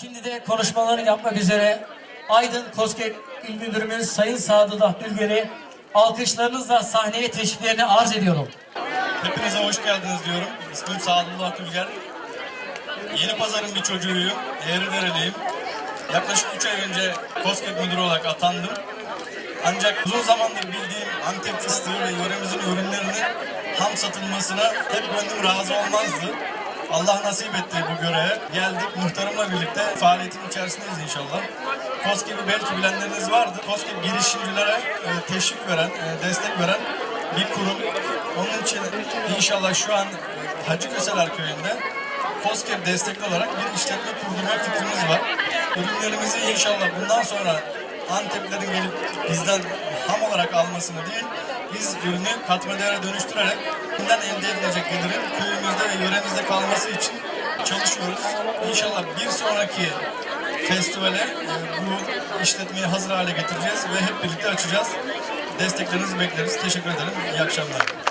Şimdi de konuşmalarını yapmak üzere Aydın Koskek İl Müdürümüz Sayın Sadullah Dülger'i alkışlarınızla sahneye teşriflerini arz ediyorum. Hepinize hoş geldiniz diyorum. İsmim Sadullah Tülger. Yeni Pazar'ın bir çocuğuyum. Eğridereliyim. Yaklaşık 3 ay önce KOSGEB müdürü olarak atandım. Ancak uzun zamandır bildiğim Antep fıstığı ve yöremizin ürünlerinin ham satılmasına hep gönlüm razı olmazdı. Allah nasip etti bu göreve. Geldik muhtarımla birlikte faaliyetin içerisindeyiz inşallah. KOSGEB'i belki bilenleriniz vardır. KOSGEB girişimcilere e, teşvik veren, e, destek veren bir kurum. Onun için inşallah şu an Hacı Köseler Köyü'nde KOSGEB destekli olarak bir işletme kurdurma fikrimiz var. Ürünlerimizi inşallah bundan sonra Anteplerin gelip bizden ham olarak almasını değil, biz ürünü katma değere dönüştürerek bundan elde edilecek gelirin köyümüzde ve kalması için çalışıyoruz. İnşallah bir sonraki festivale e, bu işletmeyi hazır hale getireceğiz ve hep birlikte açacağız. Desteklerinizi bekleriz. Teşekkür ederim. İyi akşamlar.